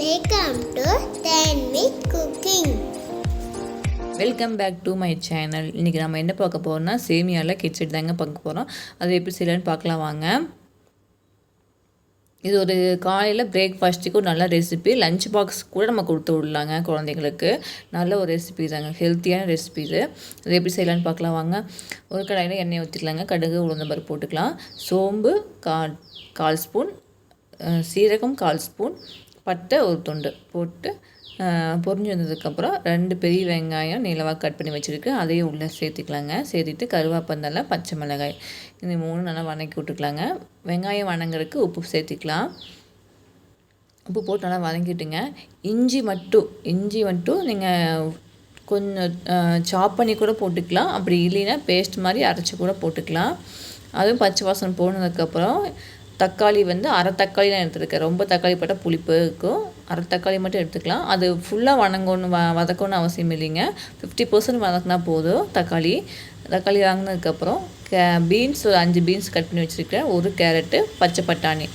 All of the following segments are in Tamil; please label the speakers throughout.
Speaker 1: Welcome to cooking
Speaker 2: welcome back to my channel இன்றைக்கி நம்ம என்ன பார்க்க போகிறோம்னா சேமியாவில் கிச்சடி தாங்க பார்க்க போகிறோம் அது எப்படி செய்யலான்னு பார்க்கலாம் வாங்க. இது ஒரு காலையில் பிரேக்ஃபாஸ்ட்டுக்கு ஒரு நல்ல ரெசிபி லஞ்ச் பாக்ஸ் கூட நம்ம கொடுத்து விடலாங்க குழந்தைங்களுக்கு நல்ல ஒரு ரெசிபி தாங்க. ஹெல்த்தியான ரெசிபி இது. அது எப்படி செய்யலான்னு பார்க்கலாம் வாங்க. ஒரு கடாயில் எண்ணெய் ஊற்றிக்கலாங்க கடுகு உளுந்தம்பருப்பு போட்டுக்கலாம். சோம்பு கா கால் ஸ்பூன் சீரகம் கால் ஸ்பூன் பட்டை ஒரு துண்டு போட்டு பொரிஞ்சு வந்ததுக்கப்புறம் ரெண்டு பெரிய வெங்காயம் நீளவாக கட் பண்ணி வச்சுருக்கு. அதையும் உள்ளே சேர்த்துக்கலாங்க. சேர்த்துட்டு கருவேப்பந்தலை பச்சை மிளகாய் இந்த மூணு நல்லா வதக்கி விட்டுக்கலாங்க. வெங்காயம் வணங்குறதுக்கு உப்பு சேர்த்துக்கலாம். உப்பு போட்டு நல்லா வதங்கிட்டுங்க. இஞ்சி மட்டும் இஞ்சி மட்டும் நீங்கள் கொஞ்சம் சாப் பண்ணி கூட போட்டுக்கலாம். அப்படி இல்லைன்னா பேஸ்ட் மாதிரி அரைச்சி கூட போட்டுக்கலாம். அதுவும் பச்சை வாசனை போனதுக்கப்புறம் தக்காளி வந்து அரை தக்காளி நான் எடுத்துருக்கேன். ரொம்ப தக்காளி போட்டால் புளிப்பு இருக்கும். அரை தக்காளி மட்டும் எடுத்துக்கலாம். அது ஃபுல்லாக வணங்கணும் வ வதக்கணும்னு அவசியம் இல்லைங்க. ஃபிஃப்டி பர்சன்ட் வதக்கினா போதும் தக்காளி. தக்காளி வாங்கினதுக்கப்புறம் கே பீன்ஸ் ஒரு அஞ்சு பீன்ஸ் கட் பண்ணி வச்சுருக்கேன் ஒரு கேரட்டு பச்சை பட்டாணி.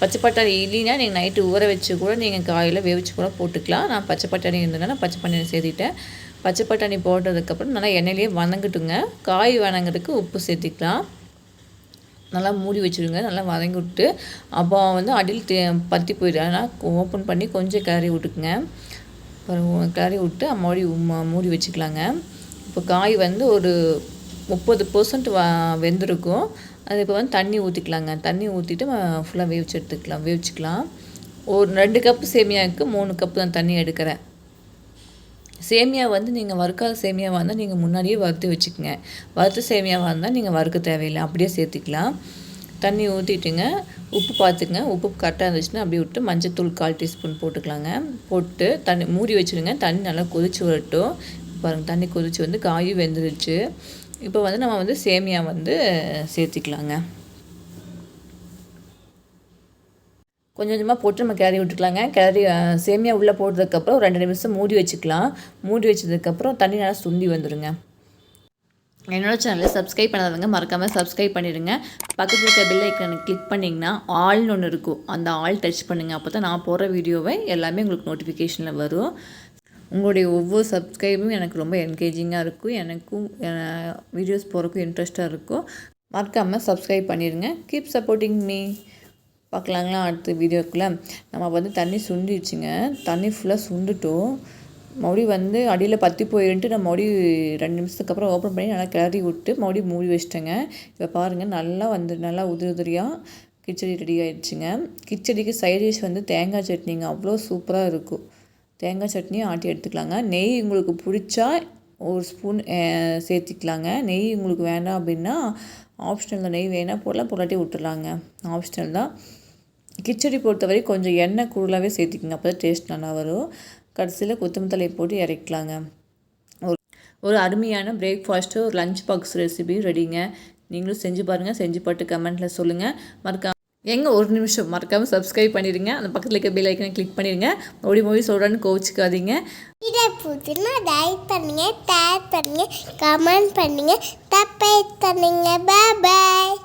Speaker 2: பச்சை பட்டாணி இல்லைன்னா நீங்கள் நைட்டு ஊற வச்சு கூட நீங்கள் காயில் வேவிச்சு கூட போட்டுக்கலாம். நான் பச்சை பட்டாணி இருந்ததுனால பச்சை பட்டாணி சேர்த்திட்டேன். பச்சை பட்டாணி போட்டதுக்கப்புறம் நல்லா எண்ணெயிலேயே வதங்கட்டுங்க காய் வணங்குறதுக்கு உப்பு சேர்த்திக்கலாம். நல்லா மூடி வச்சுருங்க. நல்லா வதங்கி விட்டு அப்போ வந்து அடியில் தே பற்றி போயிடும். ஆனால் ஓப்பன் பண்ணி கொஞ்சம் கிளறி விட்டுக்குங்க. அப்புறம் கிளறி விட்டு மறுபடி மூடி வச்சுக்கலாங்க. இப்போ காய் வந்து ஒரு முப்பது பர்சன்ட் வ வெந்திருக்கும். அது இப்போ வந்து தண்ணி ஊற்றிக்கலாங்க தண்ணி ஊற்றிட்டு ஃபுல்லாக வேவிச்சு எடுத்துக்கலாம். வேவிச்சுக்கலாம். ஒரு ரெண்டு கப்பு சேமியாவுக்கு மூணு கப்பு தான் தண்ணி எடுக்கிறேன். சேமியா வந்து நீங்கள் வறுக்காத சேமியாவாக இருந்தால் நீங்கள் முன்னாடியே வறுத்து வச்சுக்கோங்க. வறுத்த சேமியாவாக இருந்தால் நீங்கள் வறுக்க தேவையில்லை. அப்படியே சேர்த்துக்கலாம். தண்ணி ஊற்றிட்டுங்க உப்பு பார்த்துங்க உப்பு கரெக்டாக இருந்துச்சுன்னா அப்படியே விட்டு மஞ்சத்தூள் கால் டீஸ்பூன் போட்டுக்கலாங்க. போட்டு தண்ணி மூடி வச்சுருங்க. தண்ணி நல்லா கொதிச்சு வரட்டும். பாருங்கள் தண்ணி கொதிச்சு வந்து காயும் வெந்துருச்சு. இப்போ வந்து நம்ம வந்து சேமியா வந்து சேர்த்திக்கலாங்க. கொஞ்சம் கொஞ்சமாக போட்டு நம்ம கிளறி விட்டுக்கலாங்க. கிளறி சேமியா உள்ளே போட்டதுக்கப்புறம் ஒரு ரெண்டு நிமிஷம் மூடி வச்சுக்கலாம். மூடி வச்சதுக்கப்புறம் தண்ணி நல்லா சுண்டி வந்துடுங்க என்னோடய சேனலை சப்ஸ்கிரைப் பண்ணாதவங்க மறக்காமல் சப்ஸ்கிரைப் பண்ணிடுங்க. பக்கத்தில் இருக்க பில் ஐக்கனை கிளிக் பண்ணிங்கன்னா ஆல்னு ஒன்று இருக்கும். அந்த ஆல் டச் பண்ணுங்கள் அப்போ தான் நான் போடுற வீடியோவை எல்லாமே உங்களுக்கு நோட்டிஃபிகேஷனில் வரும். உங்களுடைய ஒவ்வொரு சப்ஸ்கிரைபும் எனக்கு ரொம்ப என்கேஜிங்காக இருக்கும். எனக்கும் வீடியோஸ் போகிறக்கும் இன்ட்ரெஸ்ட்டாக இருக்கும். மறக்காமல் சப்ஸ்கிரைப் பண்ணிடுங்க. கீப் சப்போர்ட்டிங் மீ பார்க்கலாங்களா அடுத்த வீடியோக்குள்ளே. நம்ம வந்து தண்ணி சுண்டிடுச்சுங்க. தண்ணி ஃபுல்லாக சுண்டுட்டோம். மறுபடியும் வந்து அடியில் பற்றி போயிட்டு நான் மறுபடியும் ரெண்டு நிமிஷத்துக்கு அப்புறம் ஓப்பன் பண்ணி நல்லா கிளறி விட்டு மறுபடியும் மூடி வச்சிட்டேங்க. இப்போ பாருங்கள் நல்லா வந்து நல்லா உதிரி உதிரியாக கிச்சடி ரெடி ஆகிடுச்சுங்க கிச்சடிக்கு சைட் டிஷ் வந்து தேங்காய் சட்னிங்க. அவ்வளோ சூப்பராக இருக்கும். தேங்காய் சட்னியும் ஆட்டி எடுத்துக்கலாங்க. நெய் உங்களுக்கு பிடிச்சா ஒரு ஸ்பூன் சேர்த்திக்கலாங்க. நெய் உங்களுக்கு வேண்டாம் அப்படின்னா ஆப்ஷனல் நெய் வேணால் போடலாம். பொருளாட்டி விட்டுறலாங்க ஆப்ஷனல் தான். கிச்சடி பொறுத்தவரை கொஞ்சம் எண்ணெய் கூடலாகவே சேர்த்துக்கிங்க. அப்போ தான் டேஸ்ட் நல்லா வரும். கடைசியில் கொத்தமல்லி தலையை போட்டு இறக்கலாங்க ஒரு ஒரு அருமையான பிரேக்ஃபாஸ்ட்டு ஒரு லஞ்ச் பாக்ஸ் ரெசிபி ரெடிங்க நீங்களும் செஞ்சு பாருங்கள் செஞ்சு பாட்டு கமெண்ட்டில் சொல்லுங்கள் மறக்காம எங்கே ஒரு நிமிஷம் மறக்காமல் சப்ஸ்கிரைப் பண்ணிடுங்க. அந்த பக்கத்தில் இருக்க பெல் ஐக்கனை கிளிக் பண்ணிடுங்க. ஓடி மூவி சொல்கிறேன்னு கோவிச்சுக்காதீங்க.
Speaker 1: இதை புதுனா லைக் பண்ணுங்கள் ஷேர் பண்ணுங்கள் கமெண்ட் பண்ணுங்கள் தப்பை பண்ணுங்கள் பாய்